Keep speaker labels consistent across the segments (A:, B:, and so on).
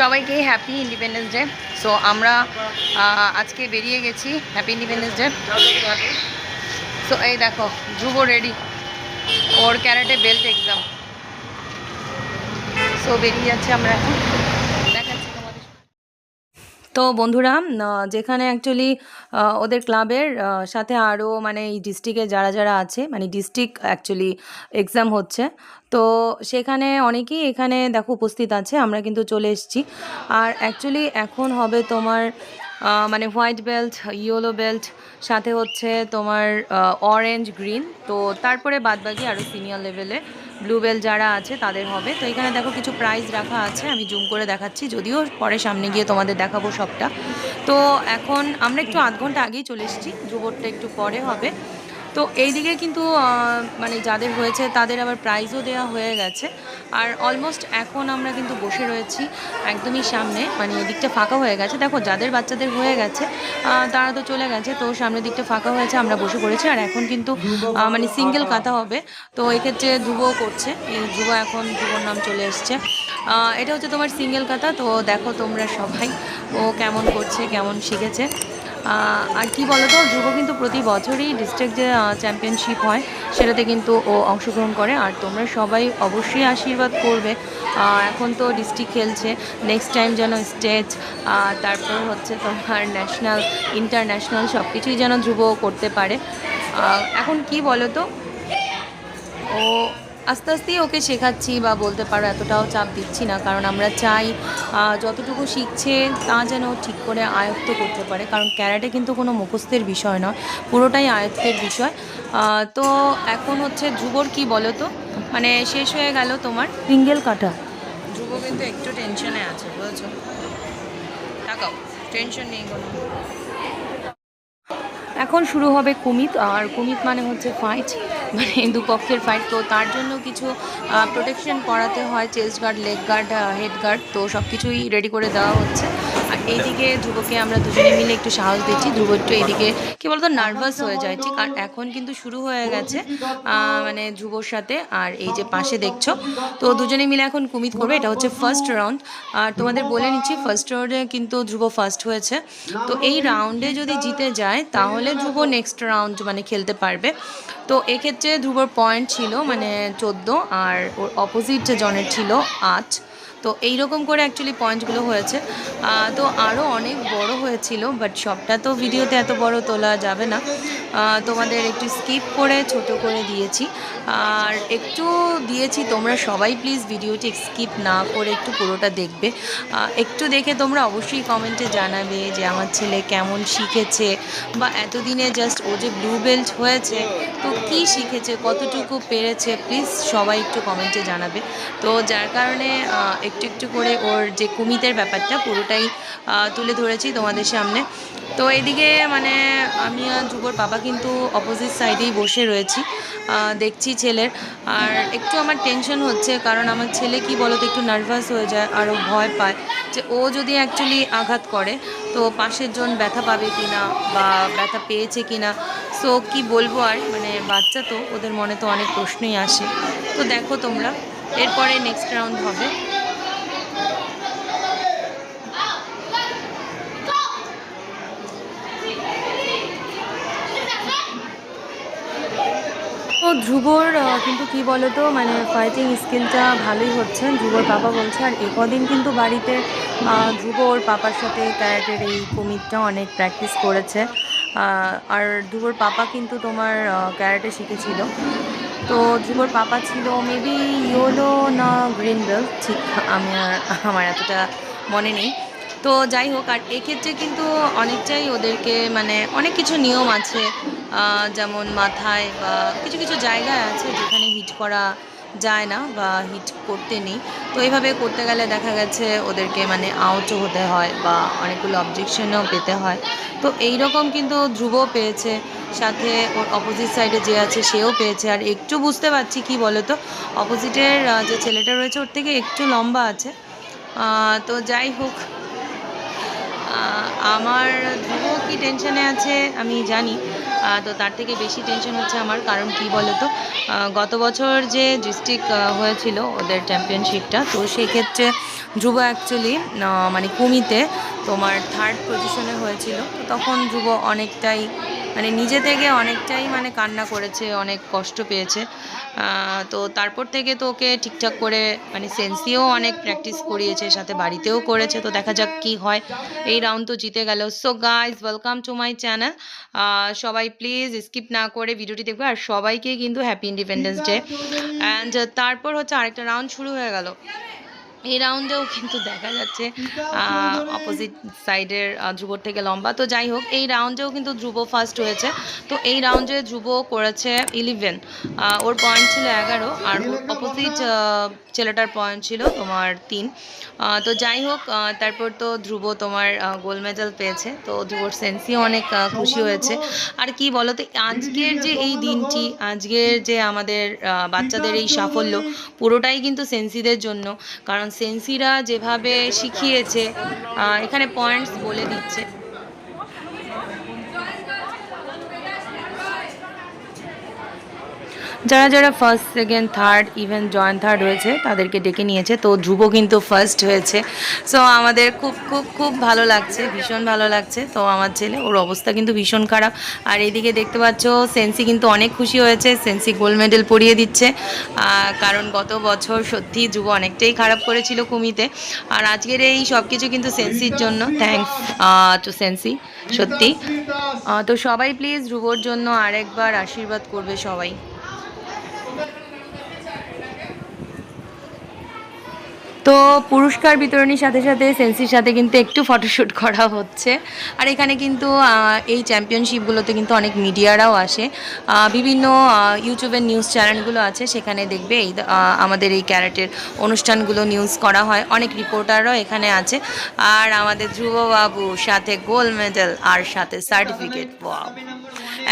A: সবাইকে happy independence day so আমরা আজকে বেরিয়ে গেছি হ্যাপি ইন্ডিপেন্ডেন্স ডে সো এই দেখো ধ্রুব রেডি ওর ক্যারেটে বেল্ট এক্সাম সো বেরিয়ে যাচ্ছে আমরা এখন। তো বন্ধুরা যেখানে অ্যাকচুয়ালি ওদের ক্লাবের সাথে আরও মানে এই ডিস্ট্রিক্টে যারা যারা আছে মানে ডিস্ট্রিক্ট অ্যাকচুয়ালি এক্সাম হচ্ছে, তো সেখানে অনেকেই এখানে দেখো উপস্থিত আছে, আমরা কিন্তু চলে এসেছি। আর অ্যাকচুয়ালি এখন হবে তোমার মানে হোয়াইট বেল্ট ইয়েলো বেল্ট সাথে হচ্ছে তোমার অরেঞ্জ গ্রিন তো তারপরে বাদবাকি আরও সিনিয়র লেভেলে ব্লু বেল্ট যারা আছে তাদের হবে। তো এখানে দেখো কিছু প্রাইস রাখা আছে, আমি জুম করে দেখাচ্ছি, যদিও পরে সামনে গিয়ে তোমাদের দেখাবো সবটা। তো এখন আমরা একটু আধ ঘণ্টা আগেই চলে এসেছি যুবরটা একটু পরে হবে। তো এইদিকে কিন্তু মানে যাদের হয়েছে তাদের আবার প্রাইজও দেওয়া হয়ে গেছে। আর অলমোস্ট এখন আমরা কিন্তু বসে রয়েছি একদমই সামনে মানে এদিকটা ফাঁকা হয়ে গেছে। দেখো, যাদের বাচ্চাদের হয়ে গেছে তারা তো চলে গেছে, তো সামনের দিকটা ফাঁকা হয়েছে, আমরা বসে পড়েছি। আর এখন কিন্তু মানে সিঙ্গেল কাতা হবে, তো এক্ষেত্রে ধ্রুব করছে। এই ধ্রুব এখন, ধ্রুবর নাম চলে এসছে। এটা হচ্ছে তোমার সিঙ্গেল কাতা তো দেখো তোমরা সবাই, ও কেমন করছে, কেমন শিখেছে। আর কি বলতো ধ্রুব কিন্তু প্রতি বছরই ডিস্ট্রিক্ট যে চ্যাম্পিয়নশিপ হয়, সেটাতে কিন্তু ও অংশগ্রহণ করে। আর তোমরা সবাই অবশ্যই আশীর্বাদ করবে। এখন তো ডিস্ট্রিক্ট খেলছে। নেক্সট টাইম যেন স্টেট তারপর হচ্ছে তোমার ন্যাশনাল ইন্টারন্যাশনাল সব কিছুই যেন ধ্রুব করতে পারে। এখন কি বলো তো ও আস্তে আস্তেই ওকে শেখাচ্ছি বা বলতে পারো এতটাও চাপ দিচ্ছি না। কারণ আমরা চাই যতটুকু শিখছে তা যেন ঠিক করে আয়ত্ত করতে পারে। কারণ ক্যারাটে কিন্তু কোনো মুখস্থের বিষয় নয় পুরোটাই আয়ত্তের বিষয়। তো এখন হচ্ছে ধ্রুবর কি বলো তো? মানে শেষ হয়ে গেল তোমার? সিঙ্গেল কাটা। ধ্রুব কিন্তু একটু টেনশনে আছে বুঝেছ? তাকাও টেনশন নেই কোনো। এখন শুরু হবে কুমিত আর কুমিত মানে হচ্ছে ফাইট মানে দুপক্ষের ফাইট তো তার জন্য কিছু প্রোটেকশন করাতে হয় chest guard leg guard head guard তো সব কিছুই রেডি করে দেওয়া হচ্ছে। এইদিকে ধ্রুবকে আমরা দুজনে মিলে একটু সাহস দিচ্ছি। ধ্রুব একটু এইদিকে কি বলতো নার্ভাস হয়ে যায়। ঠিক আর এখন কিন্তু শুরু হয়ে গেছে মানে ধ্রুবর সাথে আর এই যে পাশে দেখছ। তো দুজনে মিলে এখন কুমিত করবে। এটা হচ্ছে ফার্স্ট রাউন্ড আর তোমাদের বলে নিচ্ছি ফার্স্ট রাউন্ডে কিন্তু ধ্রুব ফার্স্ট হয়েছে। তো এই রাউন্ডে যদি জিতে যায়, তাহলে ধ্রুব নেক্সট রাউন্ড মানে খেলতে পারবে। তো এক্ষেত্রে ধ্রুবর পয়েন্ট ছিল মানে চোদ্দ, আর ওর অপোজিট জনের ছিল আট। তো এই রকম করে অ্যাকচুয়ালি পয়েন্টগুলো হয়েছে। তো আরও অনেক বড় হয়েছিল বাট সবটা তো ভিডিওতে এত বড় তোলা যাবে না। তোমাদের একটু স্কিপ করে, ছোট করে দিয়েছি। আর একটু দিয়েছি তোমরা সবাই প্লিজ ভিডিওটি স্কিপ না করে একটু পুরোটা দেখবে। একটু দেখে তোমরা অবশ্যই কমেন্টে জানাবে যে আমার ছেলে কেমন শিখেছে বা এতদিনে জাস্ট ও যে ব্লু বেল্ট হয়েছে, তো কি শিখেছে, কতটুকু পেরেছে প্লিজ সবাই একটু কমেন্টে জানাবে। তো যার কারণে একটু একটু করে ওর যে কুমিতের ব্যাপারটা পুরোটাই তুলে ধরেছি তোমাদের সামনে। তো এদিকে মানে আমি আর ধ্রুবর বাবা কিন্তু অপোজিট সাইডেই বসে রয়েছি। দেখছি ছেলের। আর একটু আমার টেনশন হচ্ছে, কারণ আমার ছেলে কি বলতো, একটু নার্ভাস হয়ে যায় আরও ভয় পায় যে ও যদি অ্যাকচুয়ালি আঘাত করে, তো পাশের জন ব্যথা পাবে কি না বা ব্যথা পেয়েছে কি না সো কি বলব আর মানে বাচ্চা তো, ওদের মনে তো অনেক প্রশ্নই আসে। তো দেখো তোমরা, এরপরে নেক্সট রাউন্ড হবে। ধ্রুবর কিন্তু কি বলতো মানে ফাইটিং স্কিলটা ভালোই হচ্ছে। ধ্রুবর পাপা বলছে, আর একদিন কিন্তু বাড়িতে ধ্রুব ওর পাপার সাথে ক্যারেটের এই কুমিরটা অনেক প্র্যাকটিস করেছে। আর ধ্রুবর পাপা কিন্তু তোমার ক্যারেটে শিখেছিল। তো ধ্রুবর পাপা ছিল মেবি ইয়োলো না গ্রিন বেল ঠিক আমি আমার এতটা মনে নেই। তো যাই হোক, আর এক্ষেত্রে কিন্তু অনেকটাই ওদেরকে মানে অনেক কিছু নিয়ম আছে যেমন মাথায় বা কিছু কিছু জায়গায় আছে যেখানে হিট করা যায় না বা হিট করতে নেই। তো এইভাবে করতে গেলে দেখা গেছে ওদেরকে মানে আউটও হতে হয় বা অনেকগুলো অবজেকশনও পেতে হয়। তো এই রকম কিন্তু ধ্রুব পেয়েছে, সাথে ওর অপোজিট সাইডে যে আছে সেও পেয়েছে। আর একটু বুঝতে পারছি কি বলো তো অপোজিটের যে ছেলেটা রয়েছে ওর থেকে একটু লম্বা আছে। তো যাই হোক আমার ধ্রুব কি টেনশনে আছে আমি জানি তো তার থেকে বেশি টেনশন হচ্ছে আমার, কারণ কি বলো তো গত বছর যে ডিস্ট্রিক্ট হয়েছিল ওদের চ্যাম্পিয়নশিপটা তো সেক্ষেত্রে ধ্রুব অ্যাকচুয়ালি মানে কুমিতে তোমার থার্ড পজিশনে হয়েছিল, তো তখন ধ্রুব অনেকটাই মানে নিজে থেকে অনেকটাই মানে কান্না করেছে, অনেক কষ্ট পেয়েছে। তো তারপর থেকে তো ওকে ঠিকঠাক করে মানে সেন্সিও অনেক প্র্যাকটিস করিয়েছে, সাথে বাড়িতেও করেছে। তো দেখা যাক কি হয়। এই রাউন্ড তো জিতে গেল। So guys welcome to my channel সবাই প্লিজ স্কিপ না করে ভিডিওটি দেখবে আর সবাইকে কিন্তু হ্যাপি ইন্ডিপেন্ডেন্স ডে অ্যান্ড তারপর হচ্ছে আরেকটা রাউন্ড শুরু হয়ে গেল। এই রাউন্ডেও কিন্তু দেখা যাচ্ছে অপোজিট সাইডের ধ্রুবর থেকে লম্বা। তো যাই হোক, এই রাউন্ডেও কিন্তু ধ্রুব ফার্স্ট হয়েছে। তো এই রাউন্ডে ধ্রুব করেছে ইলেভেন ওর পয়েন্ট ছিল এগারো, আর অপোজিট ছেলেটার পয়েন্ট ছিল তোমার তিন। তো যাই হোক তারপর তো ধ্রুব তোমার গোল্ড মেডেল পেয়েছে। তো ধ্রুবর সেন্সি অনেক খুশি হয়েছে। আর কি বলো তো, আজকের যে এই দিনটি, আজকের যে আমাদের বাচ্চাদের এই সাফল্য, পুরোটাই কিন্তু সেন্সিদের জন্য। কারণ সেন্সিরা যেভাবে শিখিয়েছে এখানে পয়েন্টস বলে দিচ্ছে। যারা যারা first second third even joint third হয়েছে তাদেরকে ডেকে নিয়েছে। তো ধ্রুব কিন্তু ফার্স্ট হয়েছে। সো আমাদের খুব খুব খুব ভালো লাগছে, ভীষণ ভালো লাগছে। তো আমার ছেলে, ওর অবস্থা কিন্তু ভীষণ খারাপ। আর এইদিকে দেখতে পাচ্ছ সেন্সি কিন্তু অনেক খুশি হয়েছে। সেন্সি গোল্ড মেডেল পরিয়ে দিচ্ছে। কারণ গত বছর সত্যি ধ্রুব অনেকটাই খারাপ করেছিল কুমিতে। আর আজকের এই সব কিছু কিন্তু সেন্সির জন্য। থ্যাংকস টু সেন্সি সত্যি। তো সবাই প্লিজ ধ্রুবর জন্য আরেকবার আশীর্বাদ করবে সবাই। তো পুরস্কার বিতরণীর সাথে সাথে সেন্সির সাথে কিন্তু একটু ফটোশ্যুট করা হচ্ছে। আর এখানে কিন্তু এই চ্যাম্পিয়নশিপগুলোতে কিন্তু অনেক মিডিয়ারাও আসে। বিভিন্ন ইউটিউবের নিউজ চ্যানেলগুলো আছে, সেখানে দেখবে এই আমাদের এই ক্যারেটের অনুষ্ঠানগুলো নিউজ করা হয়। অনেক রিপোর্টাররাও এখানে আছে। আর আমাদের ধ্রুববাবু সাথে গোল্ড মেডেল আর সাথে সার্টিফিকেট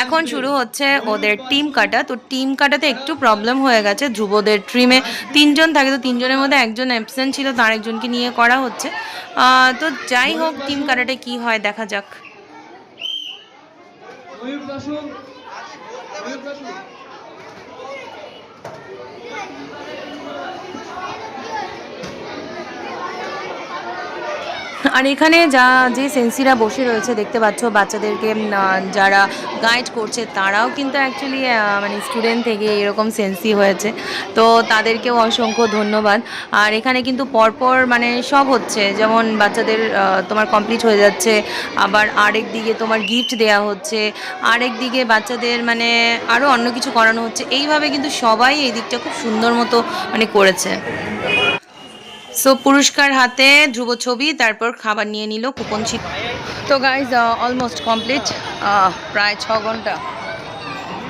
A: এখন শুরু হচ্ছে ওদের টিম কাটা। তো টিম কাটাতে একটু প্রবলেম হয়ে গেছে ধ্রুবদের ট্রিমে তিনজন থাকে, তো তিনজনের মধ্যে একজন অ্যাবসেন্ট ছিল তো আরেকজনকে নিয়ে করা হচ্ছে। তো যাই হোক টিম কারাটে কি হয় দেখা যাক।
B: ময়ূর
A: আর এখানে যা, যে সেন্সিরা বসে রয়েছে, দেখতে পাচ্ছ, বাচ্চাদেরকে যারা গাইড করছে, তারাও কিন্তু অ্যাকচুয়ালি মানে স্টুডেন্ট থেকে এরকম সেন্সি হয়েছে। তো তাদেরকেও অসংখ্য ধন্যবাদ। আর এখানে কিন্তু পরপর মানে সব হচ্ছে, যেমন বাচ্চাদের তোমার কমপ্লিট হয়ে যাচ্ছে, আবার আরেক দিকে তোমার গিফট দেওয়া হচ্ছে, আরেক দিকে বাচ্চাদের মানে আরও অন্য কিছু করানো হচ্ছে। এইভাবে কিন্তু সবাই এই দিকটা খুব সুন্দর মতো মানে করেছে। সো পুরস্কার হাতে ধ্রুব ছবি, তারপর খাবার নিয়ে নিল কুপন ছিল তো গাইজ অলমোস্ট কমপ্লিট প্রায় ছ ঘণ্টা।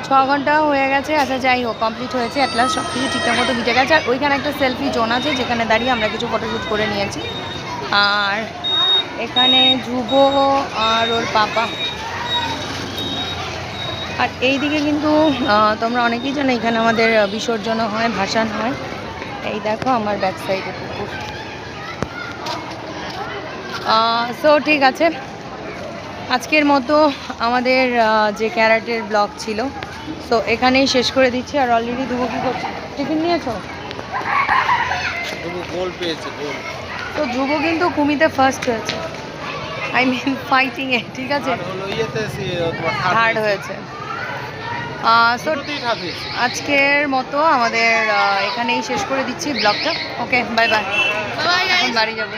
A: ছ ঘণ্টা হয়ে গেছে আচ্ছা যাই হোক কমপ্লিট হয়েছে অ্যাট লাস্ট সব কিছু ঠিকঠাক মতো মিটে গেছে। আর ওইখানে একটা সেলফি জোন আছে, যেখানে দাঁড়িয়ে আমরা কিছু ফটোশ্যুট করে নিয়েছি। আর এখানে ধ্রুব আর ওর পাপা। আর এইদিকে কিন্তু তোমরা অনেকেই জানো, এখানে আমাদের বিসর্জন হয়, ভাসান হয়। এই দেখো আমার ব্যাক সাইডে পুকুর সো ঠিক আছে। আজকের মতো আমাদের যে ক্যারাটের ব্লগ ছিল। সো এখানেই শেষ করে দিচ্ছি। আর অলরেডি দুবো কী করছ? টিফিন নিয়েছো?
B: গোল পেয়েছে গোল।
A: তো ধ্রুব কিন্তু কুমিতে ফার্স্ট হয়েছে। আই মিন ফাইটিংয়ে ঠিক আছে? থার্ড হয়েছে। সো আজকের মতো আমাদের এখানেই শেষ করে দিচ্ছি ব্লগটা। ওকে বাই বাই এখন বাড়ি যাব।